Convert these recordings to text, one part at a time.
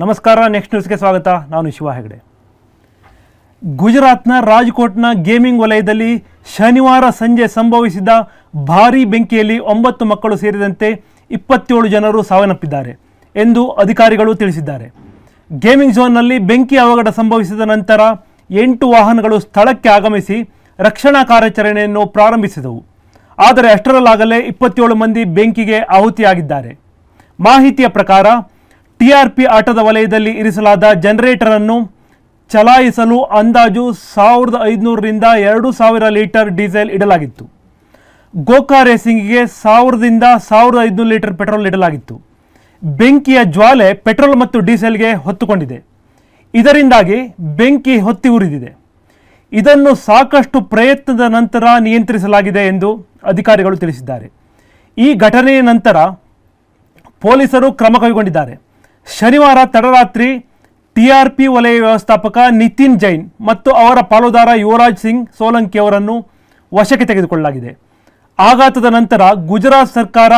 ನಮಸ್ಕಾರ ನೆಕ್ಸ್ಟ್ ನ್ಯೂಸ್ಗೆ ಸ್ವಾಗತ. ನಾನು ಶಿವ ಹೆಗಡೆ. ಗುಜರಾತ್ನ ರಾಜ್ಕೋಟ್ನ ಗೇಮಿಂಗ್ ವಲಯದಲ್ಲಿ ಶನಿವಾರ ಸಂಜೆ ಸಂಭವಿಸಿದ ಭಾರೀ ಬೆಂಕಿಯಲ್ಲಿ ಒಂಬತ್ತು ಮಕ್ಕಳು ಸೇರಿದಂತೆ ಇಪ್ಪತ್ತೇಳು ಜನರು ಸಾವನ್ನಪ್ಪಿದ್ದಾರೆ ಎಂದು ಅಧಿಕಾರಿಗಳು ತಿಳಿಸಿದ್ದಾರೆ. ಗೇಮಿಂಗ್ ಝೋನ್ನಲ್ಲಿ ಬೆಂಕಿ ಅವಘಡ ಸಂಭವಿಸಿದ ನಂತರ ಎಂಟು ವಾಹನಗಳು ಸ್ಥಳಕ್ಕೆ ಆಗಮಿಸಿ ರಕ್ಷಣಾ ಕಾರ್ಯಾಚರಣೆಯನ್ನು ಪ್ರಾರಂಭಿಸಿದವು. ಆದರೆ ಅಷ್ಟರಲ್ಲಾಗಲೇ ಇಪ್ಪತ್ತೇಳು ಮಂದಿ ಬೆಂಕಿಗೆ ಆಹುತಿಯಾಗಿದ್ದಾರೆ. ಮಾಹಿತಿಯ ಪ್ರಕಾರ ಟಿಆರ್ಪಿ ಆಟದ ವಲಯದಲ್ಲಿ ಇರಿಸಲಾದ ಜನರೇಟರ್ ಅನ್ನು ಚಲಾಯಿಸಲು ಅಂದಾಜು ಸಾವಿರದ ಐದುನೂರರಿಂದ ಎರಡು ಸಾವಿರ ಲೀಟರ್ ಡೀಸೆಲ್ ಇಡಲಾಗಿತ್ತು. ಗೋಕಾ ರೇಸಿಂಗ್ಗೆ ಸಾವಿರದಿಂದ ಸಾವಿರದ ಐದುನೂರು ಲೀಟರ್ ಪೆಟ್ರೋಲ್ ಇಡಲಾಗಿತ್ತು ಬೆಂಕಿಯ ಜ್ವಾಲೆ ಪೆಟ್ರೋಲ್ ಮತ್ತು ಡೀಸೆಲ್ಗೆ ಹೊತ್ತುಕೊಂಡಿದೆ. ಇದರಿಂದಾಗಿ ಬೆಂಕಿ ಹೊತ್ತಿ ಉರಿದಿದೆ. ಇದನ್ನು ಸಾಕಷ್ಟು ಪ್ರಯತ್ನದ ನಂತರ ನಿಯಂತ್ರಿಸಲಾಗಿದೆ ಎಂದು ಅಧಿಕಾರಿಗಳು ತಿಳಿಸಿದ್ದಾರೆ. ಈ ಘಟನೆಯ ನಂತರ ಪೊಲೀಸರು ಕ್ರಮ ಕೈಗೊಂಡಿದ್ದಾರೆ. ಶನಿವಾರ ತಡರಾತ್ರಿ ಟಿಆರ್ಪಿ ವಲಯ ವ್ಯವಸ್ಥಾಪಕ ನಿತಿನ್ ಜೈನ್ ಮತ್ತು ಅವರ ಪಾಲುದಾರ ಯುವರಾಜ್ ಸಿಂಗ್ ಸೋಲಂಕಿ ಅವರನ್ನು ವಶಕ್ಕೆ ತೆಗೆದುಕೊಳ್ಳಲಾಗಿದೆ. ಆಘಾತದ ನಂತರ ಗುಜರಾತ್ ಸರ್ಕಾರ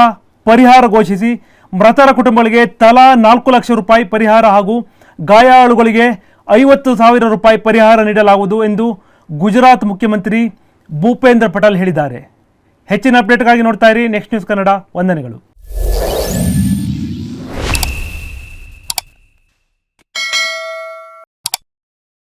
ಪರಿಹಾರ ಘೋಷಿಸಿ ಮೃತರ ಕುಟುಂಬಗಳಿಗೆ ತಲಾ ನಾಲ್ಕು ಲಕ್ಷ ರೂಪಾಯಿ ಪರಿಹಾರ ಹಾಗೂ ಗಾಯಾಳುಗಳಿಗೆ ಐವತ್ತು ಸಾವಿರ ರೂಪಾಯಿ ಪರಿಹಾರ ನೀಡಲಾಗುವುದು ಎಂದು ಗುಜರಾತ್ ಮುಖ್ಯಮಂತ್ರಿ ಭೂಪೇಂದ್ರ ಪಟೇಲ್ ಹೇಳಿದ್ದಾರೆ. ಹೆಚ್ಚಿನ ಅಪ್ಡೇಟ್ಗಾಗಿ ನೋಡ್ತಾ ಇರಿ. ನೆಕ್ಸ್ಟ್ ನ್ಯೂಸ್ ಕನ್ನಡ ವಂದನೆಗಳು.